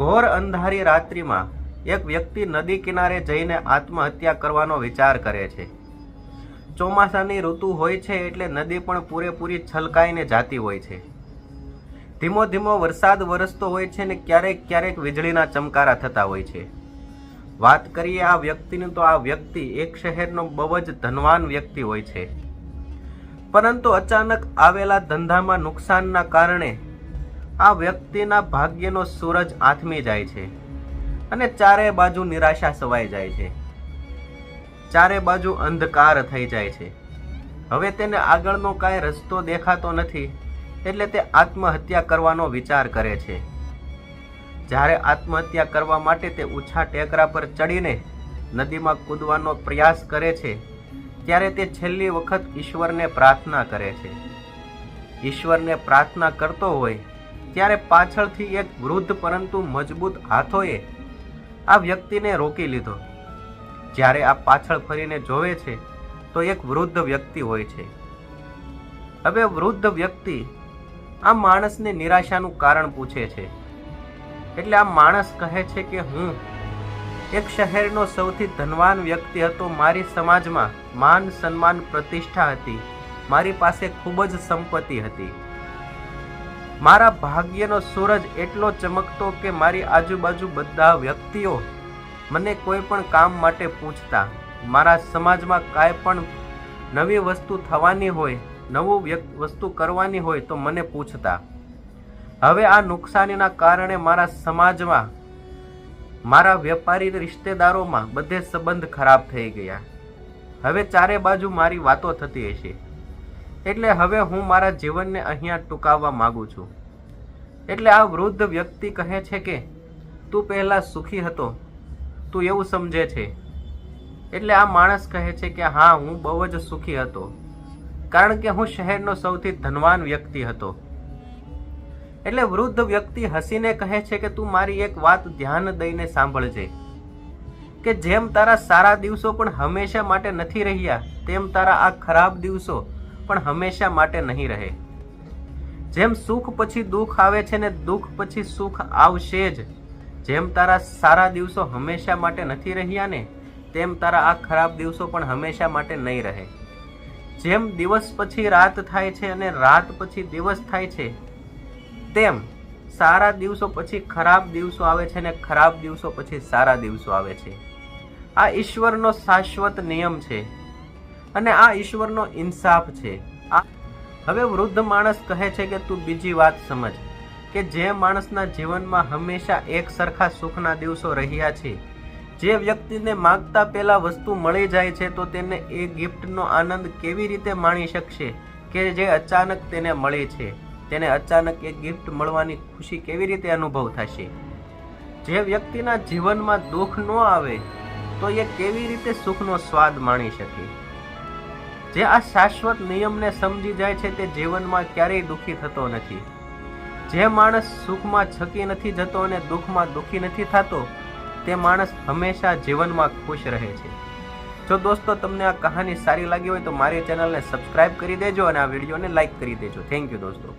ઘોર અંધારી રાત્રિમાં એક વ્યક્તિ નદી કિનારે જઈને આત્મહત્યા કરવાનો વિચાર કરે છે. ચોમાસાની ઋતુ હોય છે એટલે નદી પણ પૂરેપૂરી છલકાઈને જાતી હોય છે. ધીમો ધીમો વરસાદ વરસતો હોય છે ને ક્યારેક ક્યારેક વીજળીના ચમકારા થતા હોય છે. વાત કરીએ આ વ્યક્તિની તો આ વ્યક્તિ એક શહેરનો બહુ જ ધનવાન વ્યક્તિ હોય છે. પરંતુ અચાનક આવેલા ધંધામાં નુકસાનના કારણે આ વ્યક્તિના ભાગ્યનો સૂરજ આથમી જાય છે અને ચારે બાજુ નિરાશા સવાઈ જાય છે. ચારે બાજુ અંધકાર થઈ જાય છે. હવે તેને આગળનો કાંઈ રસ્તો દેખાતો નથી એટલે તે આત્મહત્યા કરવાનો વિચાર કરે છે. જ્યારે આત્મહત્યા કરવા માટે તે ઊંચા ટેકરા પર ચડીને નદીમાં કૂદવાનો પ્રયાસ કરે છે, ત્યારે તે છેલ્લી વખત ઈશ્વરને પ્રાર્થના કરે છે. ઈશ્વરને પ્રાર્થના કરતો હોય ત્યારે પાછળથી એક વૃદ્ધ પરંતુ મજબૂત હાથોએ આ વ્યક્તિને રોકી લીધો. જ્યારે આ પાછળ ફરીને જોવે છે, તો એક વૃદ્ધ વ્યક્તિ હોય છે. હવે વૃદ્ધ વ્યક્તિ આ માણસને નિરાશાનું કારણ પૂછે છે. એટલે આ માણસ કહે છે કે હું એક શહેરનો સૌથી ધનવાન વ્યક્તિ હતો. મારી સમાજમાં માન સન્માન પ્રતિષ્ઠા હતી. મારી પાસે ખૂબ જ સંપત્તિ હતી. મારા ભાગ્યનો સૂરજ એટલો ચમકતો કે મારી આજુબાજુ બધા વ્યક્તિઓ મને કોઈ પણ કામ માટે પૂછતા. મારા સમાજમાં કાંઈ પણ નવી વસ્તુ થવાની હોય, નવું વસ્તુ કરવાની હોય તો મને પૂછતા. હવે આ નુકસાનીના કારણે મારા સમાજમાં, મારા વેપારી રિશ્તેદારોમાં બધે સંબંધ ખરાબ થઈ ગયા. હવે ચારે બાજુ મારી વાતો થતી હશે. એટલે હવે હું મારા જીવનને અહીંયા ટૂંકાવવા માગું છું. એટલે આ વૃદ્ધ વ્યક્તિ કહે છે કે, તું પહેલાં સુખી હતો. તું એવું સમજે છે. એટલે આ માણસ કહે છે કે, હા, હું બહુ જ સુખી હતો. કારણ કે હું શહેરનો સૌથી ધનવાન વ્યક્તિ હતો. એટલે વૃદ્ધ વ્યક્તિ હસીને કહે છે કે, તું મારી એક વાત ધ્યાન દઈને સાંભળજે. કે જેમ તારા સારા દિવસો પણ હંમેશા માટે નથી રહ્યા, તેમ તારા આ ખરાબ દિવસો પણ હંમેશા માટે નહીં રહે. જેમ સુખ પછી દુઃખ આવે છે ને દુઃખ પછી સુખ આવશે જ. જેમ તારા સારા દિવસો હંમેશા માટે નથી રહ્યા ને, તેમ તારા આ ખરાબ દિવસો પણ હંમેશા માટે નહીં રહે. જેમ દિવસ પછી રાત થાય છે અને રાત પછી દિવસ થાય છે, તેમ સારા દિવસો પછી ખરાબ દિવસો આવે છે ને ખરાબ દિવસો પછી સારા દિવસો આવે છે. આ ઈશ્વરનો શાશ્વત નિયમ છે. અને આ ઈશ્વરનો ઇન્સાફ છે. આ હવે વૃદ્ધ માણસ કહે છે કે તું બીજી વાત સમજ, કે જે માણસના જીવનમાં હંમેશા એક સરખા સુખના દિવસો રહ્યા છે. જે વ્યક્તિને માગતા પહેલાં વસ્તુ મળી જાય છે, તો તેને એ ગિફ્ટનો આનંદ કેવી રીતે માણી શકશે કે જે અચાનક તેને મળે છે? તેને અચાનક એ ગિફ્ટ મળવાની ખુશી કેવી રીતે અનુભવ થશે? જે વ્યક્તિના જીવનમાં દુઃખ ન આવે, તો એ કેવી રીતે સુખનો સ્વાદ માણી શકે? જે આ શાશ્વત નિયમને સમજી જાય છે તે જીવનમાં ક્યારેય દુઃખી થતો નથી. જે માણસ સુખમાં છકી નથી જતો અને દુઃખમાં દુઃખી નથી થતો, તે માણસ હંમેશા જીવનમાં ખુશ રહે છે. જો દોસ્તો, તમને આ કહાની સારી લાગી હોય તો મારી ચેનલને સબસ્ક્રાઇબ કરી દેજો અને આ વિડીયોને લાઇક કરી દેજો. થેન્ક યુ દોસ્તો.